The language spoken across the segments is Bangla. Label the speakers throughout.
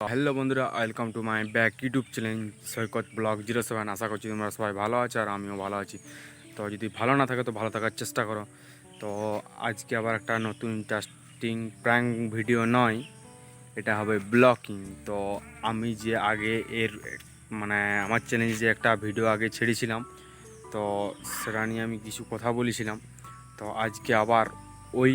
Speaker 1: হ্যালো বন্ধুরা, welcome to my back YouTube channel Saikat blog zero seven. আশা করছি তোমরা সবাই ভালো আছো আর আমিও ভালো আছি। তো যদি ভালো না থাকে তো ভালো থাকার চেষ্টা করো। তো আজকে আবার একটা নতুন ইন্টারেস্টিং প্র্যাঙ্ক ভিডিও নয়, এটা হবে ব্লকিং তো আমি যে আগে এর মানে আমার চ্যানেলে যে একটা ভিডিও আগে ছেড়েছিলাম, তো সেটা নিয়ে আমি কিছু কথা বলেছিলাম। তো আজকে আবার ওই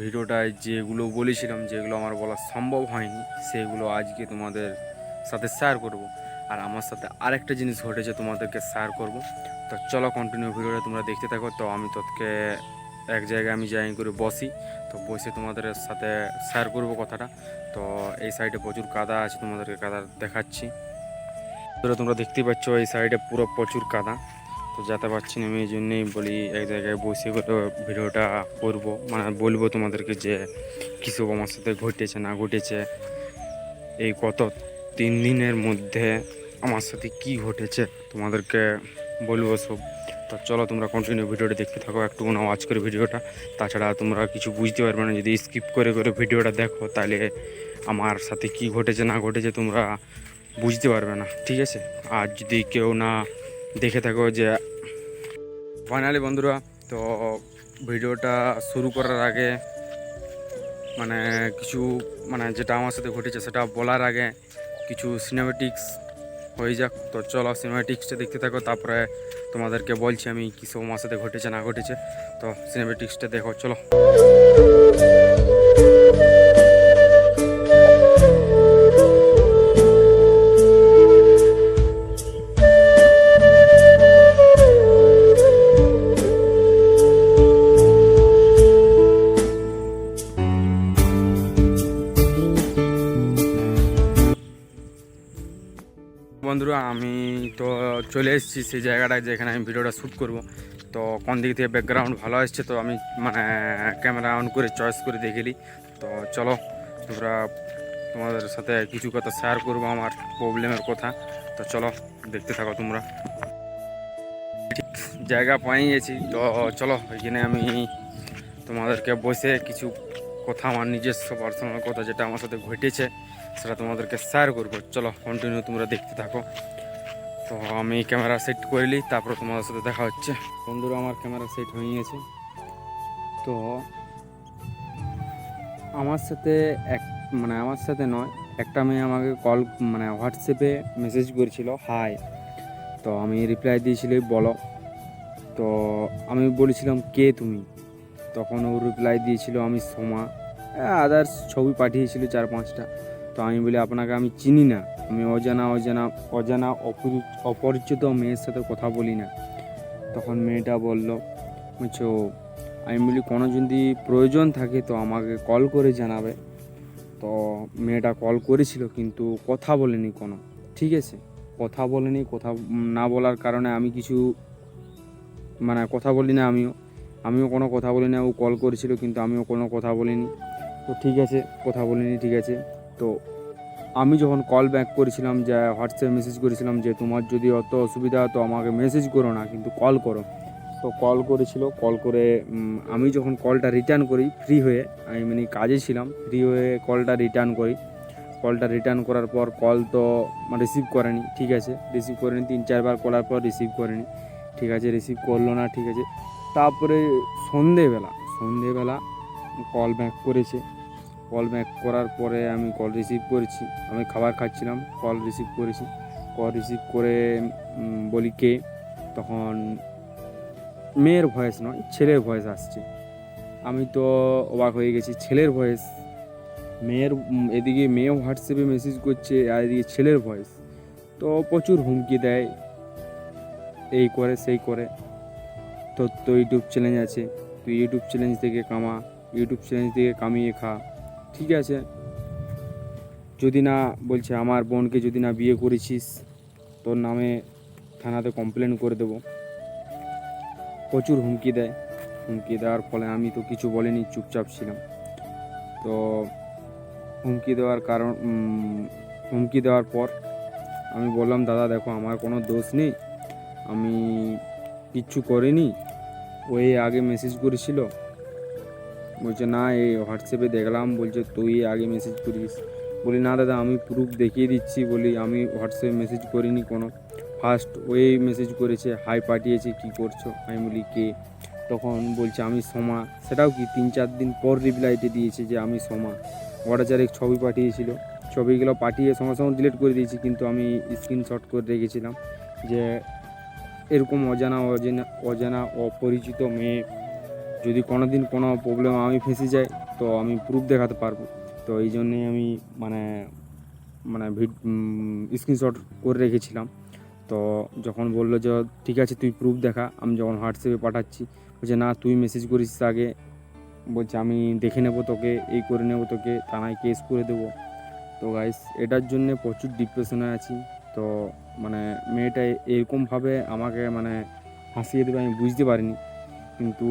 Speaker 1: ভিডিওটায় যেগুলো বলেছিলাম, যেগুলো আমার বলা সম্ভব হয়নি, সেগুলো আজকে তোমাদের সাথে শেয়ার করব। আর আমার সাথে আরেকটা জিনিস ঘটেছে তোমাদেরকে শেয়ার করব। তো চলো কন্টিনিউ ভিডিওটা, তোমরা দেখতে থাকো। তো আমি তোকে এক জায়গায় আমি যাই করে বসি। তো বসে তোমাদের সাথে শেয়ার করব কথাটা। তো এই সাইডে প্রচুর কাদা আছে, তোমাদেরকে কাদা দেখাচ্ছি। তোমরা দেখতেই পাচ্ছ, এই সাইডে পুরো প্রচুর কাদা। তো যেতে পারছি না আমি এই জন্যেই বলি এক জায়গায় বসে করে ভিডিওটা করব। মানে বলব তোমাদেরকে যে কীসব আমার সাথে ঘটেছে, না ঘটেছে। এই গত তিন দিনের মধ্যে আমার সাথে কি ঘটেছে তোমাদেরকে বলব সব। তো চলো তোমরা কন্টিনিউ ভিডিওটা দেখতে থাকো, একটু আওয়াজ করে ভিডিওটা। তাছাড়া তোমরা কিছু বুঝতে পারবে না, যদি স্কিপ করে করে ভিডিওটা দেখো, তাহলে আমার সাথে কি ঘটেছে, না ঘটেছে তোমরা বুঝতে পারবে না, ঠিক আছে? আর যদি কেউ না দেখে থাকো যে ফাইনালি বন্ধুরা, তো ভিডিওটা শুরু করার আগে মানে কিছু মানে যেটা আমার সাথে ঘটেছে সেটা বলার আগে কিছু সিনেমেটিক্স হয়ে যাক। তো চলো সিনেমেটিক্সটা দেখতে থাকো, তারপরে তোমাদেরকে বলছি আমি কী সব আমার সাথে ঘটেছে না ঘটেছে। তো সিনেমেটিক্সটা দেখো, চলো। চলে এসেছি সেই জায়গাটায় যেখানে আমি ভিডিওটা শ্যুট করব। তো কোন দিক থেকে ব্যাকগ্রাউন্ড ভালো আসছে তো আমি মানে ক্যামেরা অন করে চয়েস করে দেখেলি তো চলো তোমরা তোমাদের সাথে কিছু কথা শেয়ার করব আমার প্রবলেমের কথা। তো চলো, দেখতে থাকো তোমরা। ঠিক জায়গা পাই গেছি। তো চলো, এখানে আমি তোমাদেরকে বসে কিছু কথা, আমার নিজস্ব পার্সোনাল কথা যেটা আমার সাথে ঘটেছে, সেটা তোমাদেরকে শেয়ার করব। চলো কন্টিনিউ তোমরা দেখতে থাকো। তো আমি ক্যামেরা সেট করে নিই, তারপর তোমাদের সাথে দেখা হচ্ছে। বন্ধুরা, আমার ক্যামেরা সেট হয়ে গেছে। তো আমার সাথে এক মানে আমার সাথে নয়, একটা মেয়ে আমাকে কল মানে হোয়াটসঅ্যাপে মেসেজ করেছিল হাই তো আমি রিপ্লাই দিয়েছিল বলো। তো আমি বলেছিলাম, কে তুমি? তখন ও রিপ্লাই দিয়েছিল, আমি সোমা। আদার্স ছবি পাঠিয়েছিল চার পাঁচটা। তো আমি বলি আপনাকে আমি চিনি না। আমি অজানা অজানা অজানা অপরি- অপরিচিত মেয়ের সাথে কথা বলি না। তখন মেয়েটা বলল, বুঝছ, আমি বলি কোনো যদি প্রয়োজন থাকে তো আমাকে কল করে জানাবে। তো মেয়েটা কল করেছিল কিন্তু কথা বলেনি কোনো। ঠিক আছে, কথা বলেনি, কথা না বলার কারণে আমি কিছু মানে কথা বলি না আমিও। আমিও কোনো কথা বলি না ও কল করেছিল কিন্তু আমিও কোনো কথা বলিনি। তো ঠিক আছে, কথা বলিনি, ঠিক আছে। তো আমি যখন কল ব্যাক করেছিলাম যে হোয়াটসঅ্যাপে মেসেজ করেছিলাম যে তোমার যদি অত অসুবিধা তো আমাকে মেসেজ করো না, কিন্তু কল করো। তো কল করেছিল কল করে আমি যখন কলটা রিটার্ন করি ফ্রি হয়ে, আমি মানে কাজে ছিলাম ফ্রি হয়ে কলটা রিটার্ন করি। কলটা রিটার্ন করার পর কল তো রিসিভ করেনি, ঠিক আছে? রিসিভ করেনি, তিন চারবার করার পর রিসিভ করেনি, ঠিক আছে? রিসিভ করল না, ঠিক আছে? তারপরে সন্ধেবেলা সন্ধেবেলা কল ব্যাক করেছে। কল ব্যাক করার পরে আমি কল রিসিভ করেছি। আমি খাবার খাচ্ছিলাম কল রিসিভ করেছি। কল রিসিভ করে বলি কে? তখন মেয়ের ভয়েস নয়, ছেলের ভয়েস আসছে। আমি তো অবাক হয়ে গেছি, ছেলের ভয়েস মেয়ের এদিকে মেয়ে হোয়াটসঅ্যাপে মেসেজ করছে, আর এদিকে ছেলের ভয়েস তো প্রচুর হুমকি দেয়। এই করে, সেই করে। তোর তো ইউটিউব চ্যালেঞ্জ আছে। তুই ইউটিউব চ্যালেঞ্জ থেকে কামা ইউটিউব চ্যালেঞ্জ থেকে কামিয়ে খা। ঠিক আছে। যদি না, বলছে আমার বোনকে যদি না বিয়ে করেছিস, তোর নামে থানাতে কমপ্লেন করে দেবো। প্রচুর হুমকি দেয়। হুমকি দেওয়ার ফলে আমি তো কিছু বলিনি, চুপচাপ ছিলাম। তো হুমকি দেওয়ার কারণ হুমকি দেওয়ার পর আমি বললাম, দাদা, দেখো, আমার কোনো দোষ নেই। আমি কিচ্ছু করিনি। ওই আগে মেসেজ করেছিল বলছে, না এই হোয়াটসঅ্যাপে দেখলাম। বলছে, তুই আগে মেসেজ করিস। বলি, না, দাদা, আমি প্রুফ দেখিয়ে দিচ্ছি। বলি, আমি হোয়াটসঅ্যাপে মেসেজ করিনি কোনো। ফার্স্ট ওই মেসেজ করেছে হাই পাঠিয়েছে, কি করছ? আমি বলি, কে? তখন বলছে, আমি সোমা। সেটাও কি, তিন চার দিন পর রিপ্লাইতে দিয়েছে যে, আমি সোমা। হোয়াটসঅ্যাপে ছবি পাঠিয়েছিল। ছবিগুলো পাঠিয়ে সঙ্গে সঙ্গে ডিলিট করে দিয়েছি, কিন্তু আমি স্ক্রিনশট করে রেখেছিলাম যে, এরকম অজানা অজানা অজানা, অপরিচিত মেয়ে যদি কোনো দিন কোনো প্রবলেম আমি ফেঁসে যাই, তো আমি প্রুফ দেখাতে পারব। তো এই জন্যেই আমি মানে মানে স্ক্রিনশট করে রেখেছিলাম। তো যখন বলল যে, ঠিক আছে, তুই প্রুফ দেখা। আমি যখন হোয়াটসঅ্যাপে পাঠাচ্ছি, বলছে, না, তুই মেসেজ করিস আগে। বলছে, আমি দেখে নেব তোকে, এই করে নেব তোকে, থানায় কেস করে দেবো। তো গাইস এটার জন্যে প্রচুর ডিপ্রেশনে আছি। তো মানে মেয়েটা এরকমভাবে আমাকে মানে হাসিয়ে দেবে আমি বুঝতে পারিনি। কিন্তু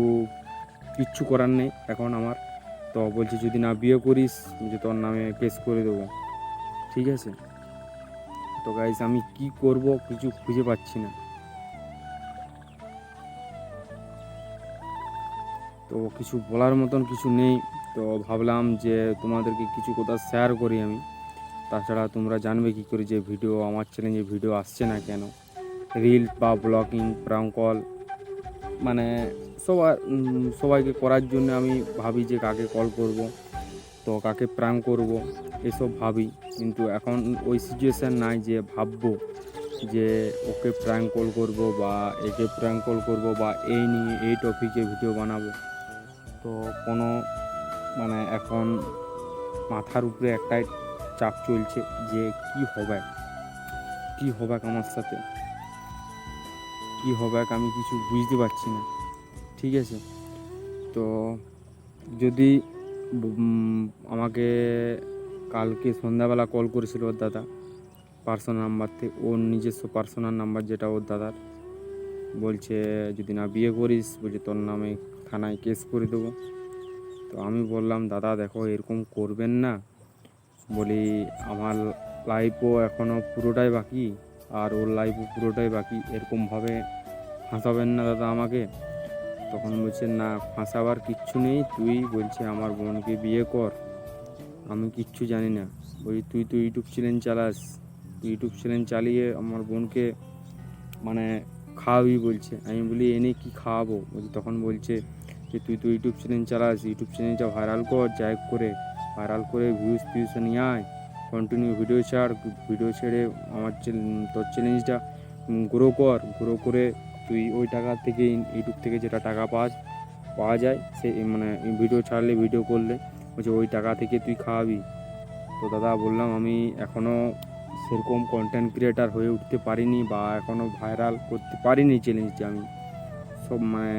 Speaker 1: কিচ্ছু করার নেই এখন আমার। তো বলছে, যদি না বিয়ে করিস, যে তোর নামে কেস করে দেবো। ঠিক আছে? তো গাইস আমি কি করব কিছু খুঁজে পাচ্ছি না। তো কিছু বলার মতন কিছু নেই। তো ভাবলাম যে তোমাদেরকে কিছু কথা শেয়ার করি আমি। তাছাড়া তোমরা জানবে কি করে যে ভিডিও আমার চ্যানেলে ভিডিও আসছে না কেন? রিল বা ব্লগিং প্রাং কল মানে সবার সবাইকে করার জন্য আমি ভাবি যে কাকে কল করব, তো কাকে প্রাং করব, এসব ভাবি। কিন্তু এখন ওই সিচুয়েশান নাই যে ভাববো যে ওকে প্র্যাঙ্ক কল করব বা একে প্র্যাঙ্ক কল করব বা এই নিয়ে, এই টপিকে ভিডিও বানাবো। তো কোনো মানে এখন মাথার উপরে একটাই চাপ চলছে যে কি হবে কি হবে আমার সাথে, কি হবে আমি কিছু বুঝতে পারছি না। ঠিক আছে। তো যদি আমাকে কালকে সন্ধ্যাবেলা কল করেছিল ওর দাদা পার্সোনাল নাম্বার থেকে ওর নিজস্ব পার্সোনাল নাম্বার যেটা ওর দাদার, বলছে যদি না বিয়ে করিস, বলছে তোর নামে থানায় কেস করে দেবো। তো আমি বললাম, দাদা, দেখো, এরকম করবেন না। বলি, আমার লাইফও এখনও পুরোটাই বাকি, আর ওর লাইফও পুরোটাই বাকি। এরকমভাবে হাসাবেন না দাদা আমাকে। তখন বলছে, না, ফাঁসাবার কিচ্ছু নেই, তুই, বলছে, আমার বোনকে বিয়ে কর। আমি কিচ্ছু জানি না। বলি, তুই তো ইউটিউব চ্যানেল চালাস। তুই ইউটিউব চ্যানেল চালিয়ে আমার বোনকে মানে খাওয়াবি বলছে। আমি বলি, এনে কি খাওয়াবো? বলছি, তখন বলছে যে, তুই তো ইউটিউব চ্যানেল চালাস, ইউটিউব চ্যানেলটা ভাইরাল কর যাই করে, ভাইরাল করে ভিউজ ফিউজ নিয়ে আয় কন্টিনিউ ভিডিও ছাড় ভিডিও ছেড়ে আমার তোর চ্যালেঞ্জটা গ্রো কর। গ্রো করে তুই ওই টাকা থেকে ইউটিউব থেকে যেটা টাকা পাস পাওয়া যায়, সে মানে ভিডিও ছাড়লে ভিডিও করলে, বলছে ওই টাকা থেকে তুই খাওয়াবি। তো দাদা বললাম, আমি এখনও সেরকম কন্টেন্ট ক্রিয়েটার হয়ে উঠতে পারিনি বা এখনও ভাইরাল করতে পারিনি চ্যালেঞ্জটা আমি। সব মানে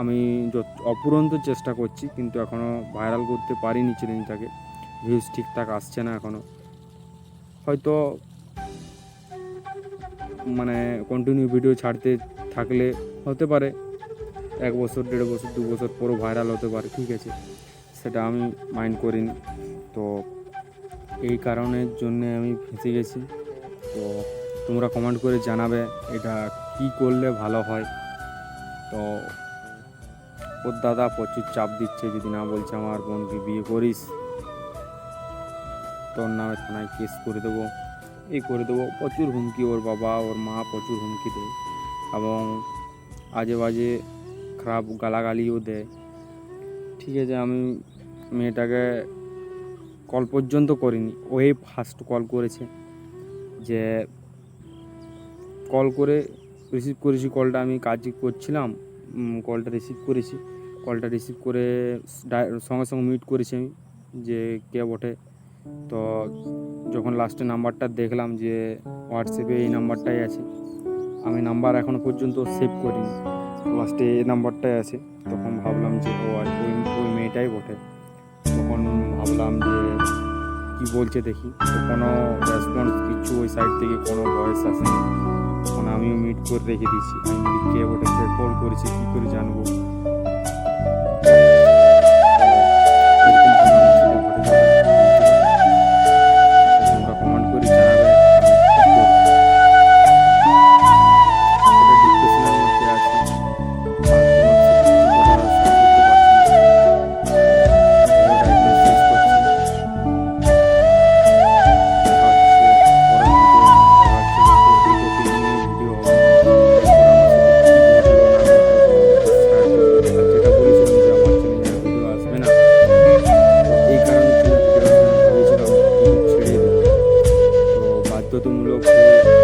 Speaker 1: আমি যত, অপুরন্ত চেষ্টা করছি, কিন্তু এখনও ভাইরাল করতে পারিনি চ্যালেঞ্জটাকে ভিউজ ঠিকঠাক আসছে না এখনও হয়তো মানে কন্টিনিউ ভিডিও ছাড়তে থাকলে হতে পারে। এক বছর, দেড় বছর, দু বছর পরও ভাইরাল হতে পারে, ঠিক আছে। সেটা আমি মাইন্ড করিনি। তো এই কারণের জন্যে আমি ফেঁসে গেছি। তো তোমরা কমেন্ট করে জানাবে এটা কি করলে ভালো হয়। তো ওর দাদা প্রচুর চাপ দিচ্ছে যদি না বলছে আমার বোনকে, বিয়ে করিস। তোর নামে থানায় কেস করে দেবো। এই করে দেবো। প্রচুর হুমকি ওর বাবা, ওর মা প্রচুর হুমকি দেয় এবং আজে বাজে খারাপ গালাগালিও দেয়। ঠিক আছে, আমি মেয়েটাকে কল পর্যন্ত করিনি। ওই ফার্স্ট কল করেছে যে কল করে রিসিভ করেছি কলটা আমি কাজ করছিলাম কলটা রিসিভ করেছি। কলটা রিসিভ করে সঙ্গে সঙ্গে মিট করেছি আমি যে কে বটে। তো যখন লাস্টে নাম্বারটা দেখলাম যে হোয়াটসঅ্যাপে এই নাম্বারটাই আছে, আমি নাম্বার এখনও পর্যন্ত সেভ করিনি। লাস্টে এই নাম্বারটাই আছে, তখন ভাবলাম যে ও আর ওই ওই মেয়েটাই বটে। তখন ভাবলাম যে কি বলছে দেখি কোনো রেসপন্স কিছু ওই সাইড থেকে কোনো ভয়েস আসেনি তখন আমিও মিট করে রেখে দিয়েছি। আমি কে বটে? কল করেছে? কী করে জানব? todo un loco.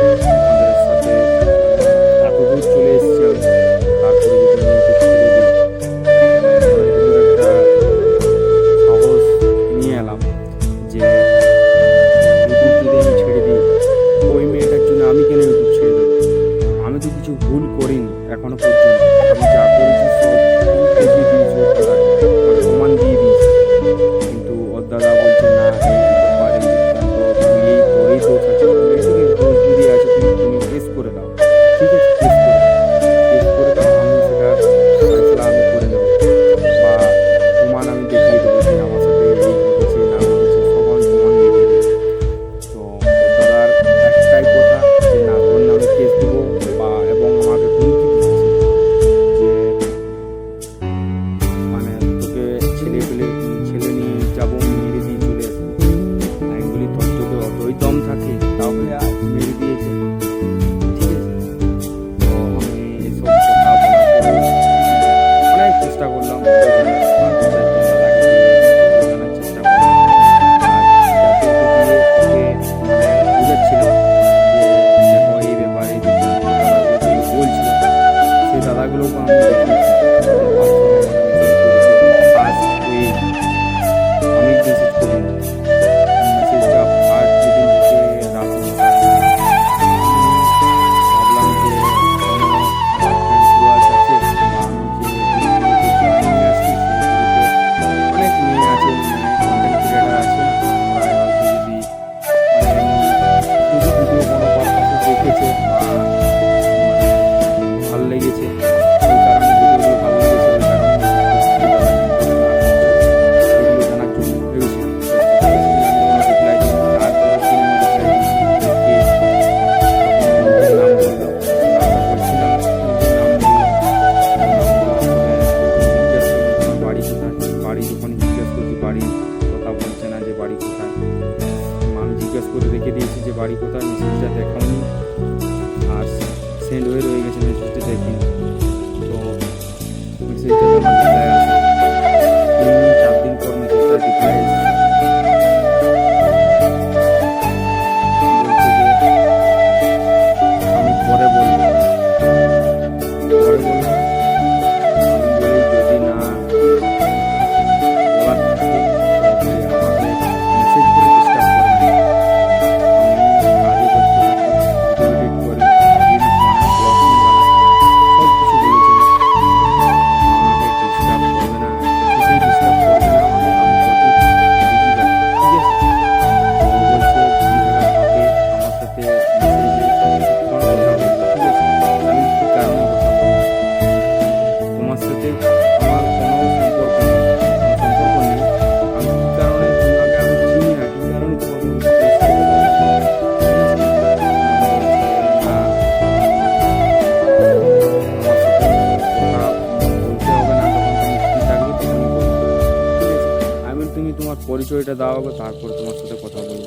Speaker 1: পরিচয়টা দাও তারপর তোমার সাথে কথা বলব।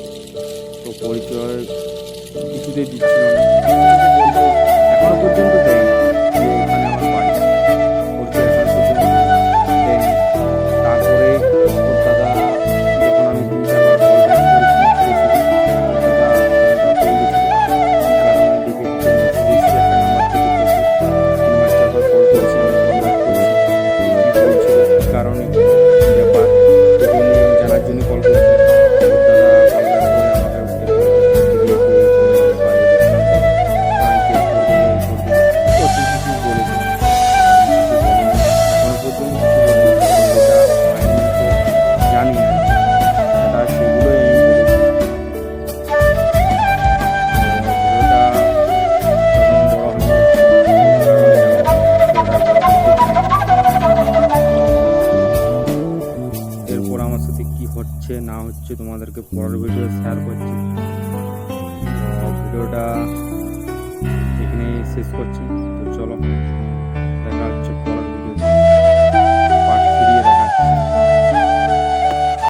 Speaker 1: তো পরিচয় কিছুতেই দিচ্ছিল না।